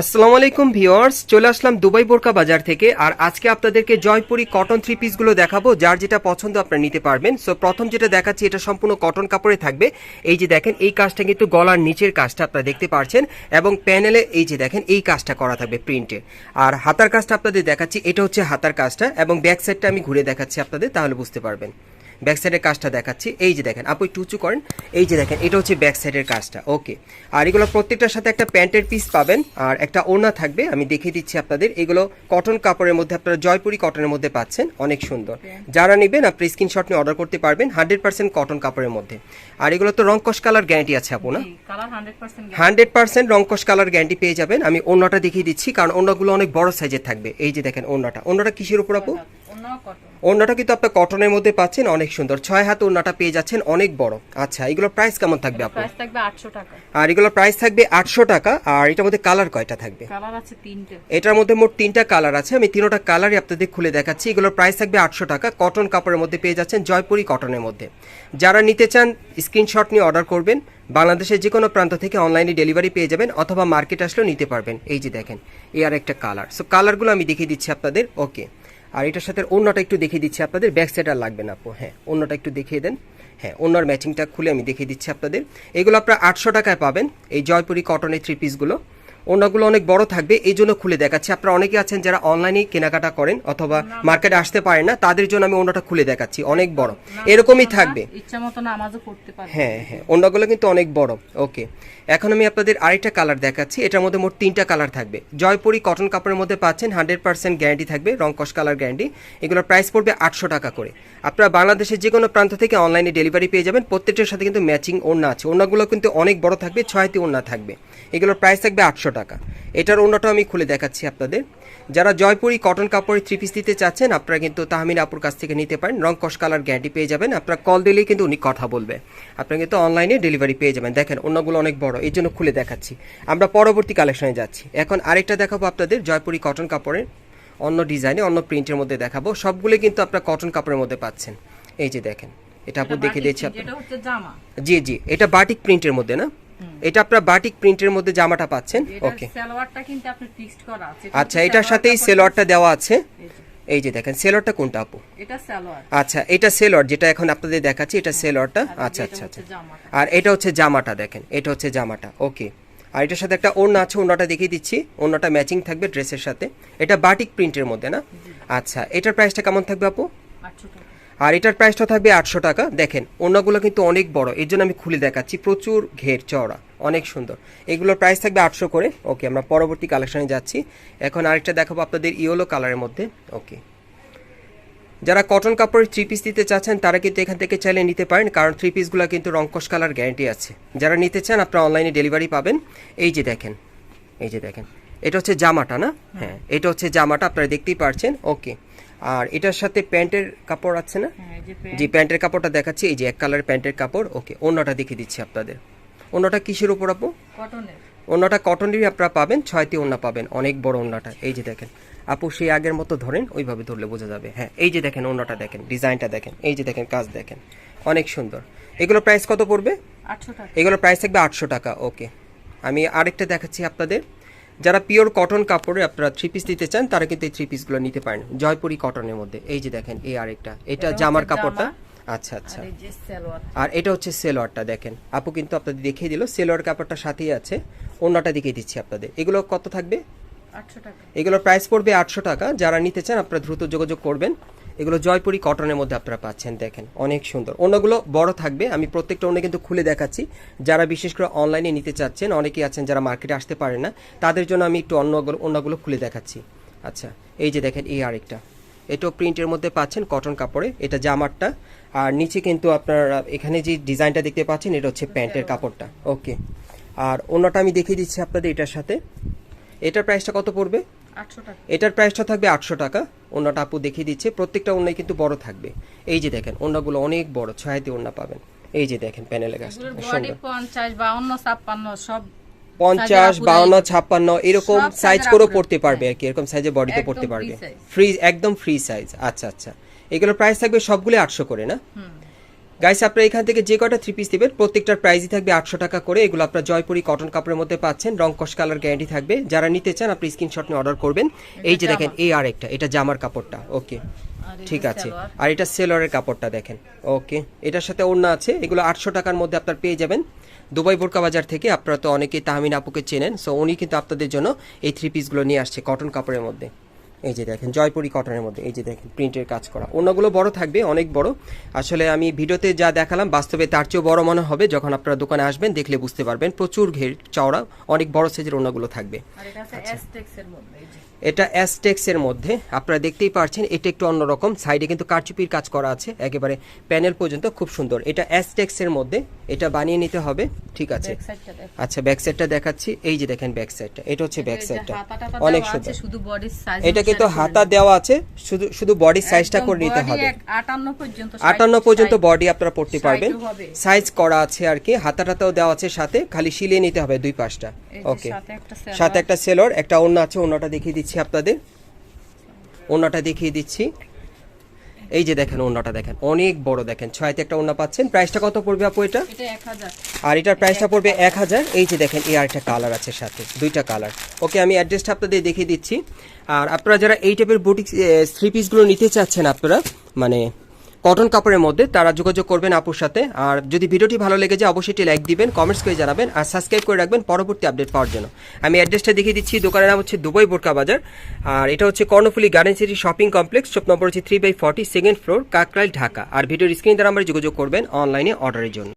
আসসালামু আলাইকুম ভিউয়ার্স, চলে আসলাম দুবাই বোরকা বাজার থেকে, আর আজকে আপনাদেরকে জয়পুরি কটন থ্রি পিসগুলো দেখাবো, যার যেটা পছন্দ আপনারা নিতে পারবেন। সো প্রথম যেটা দেখাচ্ছি, এটা সম্পূর্ণ কটন কাপড়ে থাকবে। এই যে দেখেন, এই কাজটা কিন্তু গলার নিচের কাজটা আপনারা দেখতে পারছেন, এবং প্যানেলে এই যে দেখেন, এই কাজটা করা থাকবে প্রিন্টে আর হাতার কাজটা আপনাদের দেখাচ্ছি, এটা হচ্ছে হাতার কাজটা, এবং ব্যাক সাইডটা আমি ঘুরে দেখাচ্ছি আপনাদের, তাহলে বুঝতে পারবেন। ব্যাক সাইডের কাজটা দেখাচ্ছি। এই যে দেখেন আপু একটু উঁচু করেন। এই যে দেখেন এটা হচ্ছে ব্যাক সাইডের কাজটা। ওকে। আর এগুলো প্রত্যেকটার সাথে একটা প্যান্টের পিস পাবেন। আর একটা ওড়না থাকবে আমি দেখিয়ে দিচ্ছি আপনাদের। এগুলো কটন কাপড়ের মধ্যে আপনারা জয়পুরি কটনের মধ্যে পাচ্ছেন। অনেক সুন্দর। যারা নেবেন আপনি স্ক্রিনশট নিয়ে অর্ডার করতে পারবেন হান্ড্রেড পার্সেন্ট কটন কাপড়ের মধ্যে। আর এগুলো তো রংকশ কালার গ্যারান্টি আছে আপু না? হান্ড্রেড পার্সেন্ট রংকশ কালার গ্যারান্টি পেয়ে যাবেন। আমি ওড়নাটা দেখিয়ে দিচ্ছি কারণ ওড়নাগুলো অনেক বড় সাইজের থাকবে। এই যে দেখেন ওড়নাটা। ওড়নাটা কিসের উপর আপু? ওড়নাটা কিন্তু আপনার কটনের মধ্যে পাচ্ছেন অনেক সুন্দর। ছয় হাত ওড়নাটা পেয়ে যাচ্ছেন অনেক বড়। আচ্ছা এগুলো প্রাইস কেমন থাকবে আপনার? প্রাইস থাকবে আটশো টাকা। আর এগুলোর প্রাইস থাকবে আটশো টাকা আর এটার মধ্যে কালার কয়টা থাকবে? কালার আছে তিনটে। এটার মধ্যে মোট তিনটা কালার আছে আমি তিনোটা কালারই আপনাদের খুলে দেখাচ্ছি। এগুলোর প্রাইস থাকবে আটশো টাকা কটন কাপড়ের মধ্যে পেয়ে যাচ্ছেন জয়পুরি কটনের মধ্যে। যারা নিতে চান স্ক্রিনশট নিয়ে অর্ডার করবেন। বাংলাদেশের যে কোনো প্রান্ত থেকে অনলাইনে ডেলিভারি পেয়ে যাবেন অথবা মার্কেট আসলেও নিতে পারবেন। এই যে দেখেন এ আর একটা কালার সো কালারগুলো আমি দেখিয়ে দিচ্ছি আপনাদের। ওকে আর এটার সাথে অন্যটা একটু দেখিয়ে দিচ্ছি আপনাদের ব্যাক সাইড আর লাগবে না আপু হ্যাঁ অন্যটা একটু দেখিয়ে দেন। হ্যাঁ অন্যর ম্যাচিংটা খুলে আমি দেখিয়ে দিচ্ছি আপনাদের। এগুলো আপনারা আটশো টাকায় পাবেন, এই জয়পুরি কটনের থ্রি পিসগুলো ওনাগুলো অনেক বড় থাকবে এই জন্য খুলে দেখাচ্ছি। আপনারা অনেকে আছেন যারা অনলাইনে কেনাকাটা করেন অথবা মার্কেটে আসতে পারেন না তাদের জন্য আমি ওনাটা খুলে দেখাচ্ছি অনেক বড়। এরকমই থাকবে। ইচ্ছা মতো নামাজও পারবে হ্যাঁ হ্যাঁ অন্যগুলো কিন্তু অনেক বড়। ওকে এখন আমি আপনাদের আরেকটা কালার দেখাচ্ছি এটার মধ্যে মোট তিনটা কালার থাকবে। জয়পুরি কটন কাপড়ের মধ্যে পাচ্ছেন হান্ড্রেড পার্সেন্ট গ্যারান্টি থাকবে রংকশ কালার গ্যারান্টি এগুলোর প্রাইস পড়বে আটশো টাকা করে। আপনারা বাংলাদেশের যে কোনো প্রান্ত থেকে অনলাইনে ডেলিভারি পেয়ে যাবেন প্রত্যেকটার সাথে কিন্তু ম্যাচিং ওড়না আছে। ওড়নাগুলো কিন্তু অনেক বড় থাকবে ছয়টি ওড়না থাকবে। এগুলোর প্রাইস থাকবে আটশো টাকা। এটার ওড়নাটা আমি খুলে দেখাচ্ছি আপনাদের। যারা জয়পুরি কটন কাপড়ের থ্রি পিস দিতে চাচ্ছেন আপনারা কিন্তু তাহমিন আপুর কাছ থেকে নিতে পারেন। রং কষ কালার গ্যারান্টি পেয়ে যাবেন। আপনারা কল দিলেই কিন্তু উনি কথা বলবে। আপনারা কিন্তু অনলাইনে ডেলিভারি পেয়ে যাবেন। দেখেন অন্যগুলো অনেক বড়। এই জন্য খুলে দেখাচ্ছি। আমরা পরবর্তী কালেকশনে যাচ্ছি। এখন আরেকটা দেখাবো আপনাদের জয়পুরি কটন কাপড়ের। অন্য ডিজাইনে অন্য প্রিন্টের মধ্যে দেখাবো। সবগুলো কিন্তু আপনারা কটন কাপড়ের মধ্যে পাচ্ছেন। এই যে দেখেন এটা আপু দেখে দিয়েছি জি জি এটা বাটিক প্রিন্টের মধ্যে না? এটা আপনার বাটিক প্রিন্টের মধ্যে জামাটা পাচ্ছেন? ওকে সালোয়ারটা কিন্তু আপনি ফিক্সড করা আছে। আচ্ছা এটার সাথেই সেলোয়ারটা দেওয়া আছে? এই যে। দেখেন সেলোয়ারটা কোনটা আপু? এটা সালোয়ার। আচ্ছা এটা সেলোয়ার যেটা এখন আপনাদের দেখাচ্ছি এটা সেলোয়ারটা? আচ্ছা আচ্ছা আচ্ছা। আর এটা হচ্ছে জামাটা দেখেন এটা হচ্ছে জামাটা। ওকে আর এটার সাথে একটা ওড়না আছে ওড়নাটা দেখিয়ে দিচ্ছি। ওড়নাটা ম্যাচিং থাকবে ড্রেসের সাথে। এটা বাটিক প্রিন্টের মধ্যে না? আচ্ছা এটার প্রাইসটা কেমন থাকবে আপু? আটশো টাকা। আর এটার প্রাইসটা থাকবে আটশো টাকা। দেখেন ওড়নাগুলো কিন্তু অনেক বড়। এর জন্য আমি খুলে দেখাচ্ছি। প্রচুর ঘের চওড়া। অনেক সুন্দর। এগুলোর প্রাইস থাকবে আটশো করে। ওকে আমরা পরবর্তী কালেকশনে যাচ্ছি। এখন আরেকটা দেখাবো আপনাদের ইয়েলো কালারের মধ্যে। ওকে যারা কটন কাপড়ের থ্রি পিস দিতে চাচ্ছেন, তারা কিন্তু এখান থেকে চাইলে নিতে পারেন, কারণ থ্রি পিসগুলো কিন্তু রংকশ কালার গ্যারান্টি আছে। যারা নিতে চান, আপনারা অনলাইনে ডেলিভারি পাবেন। এই যে দেখেন, এই যে দেখেন, এটা হচ্ছে জামাটা না? হ্যাঁ এটা হচ্ছে জামাটা, আপনারা দেখতেই পারছেন। ওকে আর এটার সাথে প্যান্টের কাপড় আছে না? হ্যাঁ যে জি প্যান্টের কাপড়টা দেখাচ্ছি। এই যে এক কালারের প্যান্টের কাপড়। ওকে অন্যটা দেখিয়ে দিচ্ছি আপনাদের। অন্যটা কিসের উপর আপু? কটনের। ওনাটা কটনেরই আপনারা পাবেন ছয়টি ওনা পাবেন অনেক বড় ওনাটা এই যে দেখেন আপু সেই আগের মতো ধরেন ওইভাবে ধরলে বোঝা যাবে। হ্যাঁ এই যে দেখেন ওনাটা দেখেন ডিজাইনটা দেখেন এই যে দেখেন কাজ দেখেন। অনেক সুন্দর। এগুলো প্রাইস কত পড়বে? এগুলোর প্রাইস থাকবে আটশো টাকা ওকে। আমি আরেকটা দেখাচ্ছি আপনাদের। যারা পিওর কটন কাপড়ে আপনারা থ্রি পিস দিতে চান তারা কিন্তু এই থ্রি পিসগুলো নিতে পারেন। জয়পুরি কটনের মধ্যে। এই যে দেখেন এই আরেকটা। এটা জামার কাপড়টা? আচ্ছা আচ্ছা। আর এটা হচ্ছে সেলোয়ারটা দেখেন। আপু কিন্তু আপনাদের দেখিয়ে দিল সেলোয়ার কাপড়টা সাথেই আছে। অন্যটা দেখিয়ে দিচ্ছি আপনাদের। এগুলো কত থাকবে? আটশো টাকা। এগুলোর প্রাইস পড়বে আটশো টাকা। যারা নিতে চান আপনারা দ্রুত যোগাযোগ করবেন। এগুলো জয়পুরি কটনের মধ্যে আপনারা পাচ্ছেন, দেখেন, অনেক সুন্দর। অন্যগুলো বড় থাকবে, আমি প্রত্যেকটা অন্য কিন্তু খুলে দেখাচ্ছি। যারা বিশেষ করে অনলাইনে নিতে চাচ্ছেন, অনেকেই আছেন যারা মার্কেটে আসতে পারে না, তাদের জন্য আমি একটু অন্য অন্যগুলো খুলে দেখাচ্ছি। আচ্ছা এই যে দেখেন, এই আরেকটা। এটাও প্রিন্টের মধ্যে পাচ্ছেন কটন কাপড়ে, এটা জামারটা। আর নিচে কিন্তু আপনার, এখানে যে ডিজাইনটা দেখতে পাচ্ছেন, এটা হচ্ছে প্যান্টের কাপড়টা। ওকে আর অন্যটা আমি দেখিয়ে দিচ্ছি আপনাদের এটার সাথে। এটার প্রাইসটা কত পড়বে? এটার প্রাইসটা থাকবে আটশো টাকা। অন্যটা আপু দেখিয়ে দিচ্ছে প্রত্যেকটা ওন্নাই কিন্তু বড় থাকবে। এই যে দেখেন ওন্নাগুলো অনেক বড় ছয়াতে ওন্না পাবেন। এই যে দেখেন প্যানেলে বডি পঞ্চাশ বাউন্ন ছাপ্পান্ন সব পঞ্চাশ বাউন্ন ছাপ্পান্ন এরকম সাইজ করেও পড়তে পারবে আর কি এরকম সাইজে বডিতে পড়তে পারবে। ফ্রি একদম ফ্রি সাইজ আচ্ছা আচ্ছা। এগুলোর প্রাইস থাকবে সবগুলো আটশো করে না? হুম। গাইস আপনারা এখান থেকে যে কটা থ্রি পিস দেবেন প্রত্যেকটার প্রাইসই থাকবে আটশো টাকা করে। এগুলো আপনার জয়পুরি কটন কাপড়ের মধ্যে পাচ্ছেন রং কস কালার গ্যারান্টি থাকবে। যারা নিতে চান আপনি স্ক্রিনশট নিয়ে অর্ডার করবেন। এই যে দেখেন এই আর একটা এটা জামার কাপড়টা। ওকে ঠিক আছে। আর এটা সেলরের কাপড়টা দেখেন। ওকে এটার সাথে ওড়না আছে। এগুলো আটশো টাকার মধ্যে আপনার পেয়ে যাবেন। দুবাই বোরকা বাজার থেকে আপনারা তো অনেকেই তাহমিন আপুকে চেনেন। সো উনি কিন্তু আপনাদের জন্য এই থ্রি পিসগুলো নিয়ে আসছে কটন কাপড়ের মধ্যে। এই যে দেখেন জয়পুরি কটনের মধ্যে এই যে দেখেন প্রিন্টের কাজ করা। অন্যগুলো বড় থাকবে অনেক বড়। আসলে আমি ভিডিওতে যা দেখালাম বাস্তবে তার চেয়েও বড় মনে হবে যখন আপনারা দোকানে আসবেন দেখলে বুঝতে পারবেন প্রচুর ঘের চওড়া অনেক বড় সাইজের অন্যগুলো থাকবে। আচ্ছা। এটা অ্যাস্টেক্স এর মধ্যে। আপনারা দেখতেই পারছেন এটা একটু অন্যরকম। সাইডে কিন্তু কারচুপির কাজ করা আছে। একেবারে প্যানেল পর্যন্ত খুব সুন্দর। এটা অ্যাস্টেক্স এর মধ্যে। এটা বানিয়ে নিতে হবে। ঠিক আছে। আচ্ছা ব্যাক সাইডটা দেখাচ্ছি। এই যে দেখেন ব্যাক সাইডটা এটা হচ্ছে ব্যাক সাইডটা অনেক সুন্দর। শুধু বডির সাইজ এটা কিন্তু হাতা দেওয়া আছে। শুধু শুধু বডির সাইজটা করে নিতে হবে। 58 পর্যন্ত আটান্ন পর্যন্ত বডি আপনারা পড়তে পারবেন। সাইজ করা আছে আর কি। হাতা টাতাও দেওয়া আছে সাথে। খালি সিলিয়ে নিতে হবে দুই পাশটা। ওকে সাথে একটা সেলর একটা ওড়না আছে ওড়নাটা দেখিয়ে দিচ্ছি আপনাদের। ওড়নাটা দেখিয়ে দিচ্ছি। এই যে দেখেন ওড়নাটা দেখেন অনেক বড় দেখেন। ছয়তে একটা ওড়না পাচ্ছেন। প্রাইসটা কত পড়বে আপু এটা? এটা 1000 আর এটার প্রাইসটা পড়বে এক হাজার। এই যে দেখেন এই আরেকটা কালার আছে সাথে দুইটা কালার ওকে আমি অ্যাড্রেসটা আপনাদের দেখিয়ে দিচ্ছি। আর আপনারা যারা এই টাইপের বুটিক থ্রি পিসগুলো নিতে চাচ্ছেন আপনারা মানে কটন কাপড়ের মধ্যে তারা যোগাযোগ করবেন আপুর সাথে। আর যদি ভিডিওটি ভালো লেগে যায়, অবশ্যই একটি লাইক দিবেন কমেন্টস করে জানাবেন, আর সাবস্ক্রাইব করে রাখবেন পরবর্তী আপডেট পাওয়ার জন্য। আমি অ্যাড্রেসটা দেখিয়ে দিচ্ছি, দোকানের নাম হচ্ছে দুবাই বোরকা বাজার। আর এটা হচ্ছে Karnaphuli garden city shopping complex shop number হচ্ছে three by forty second floor Kakrail, Dhaka. আর ভিডিওর স্ক্রিন দ্বারা আমরা যোগাযোগ করবেন অনলাইনে অর্ডারের জন্য।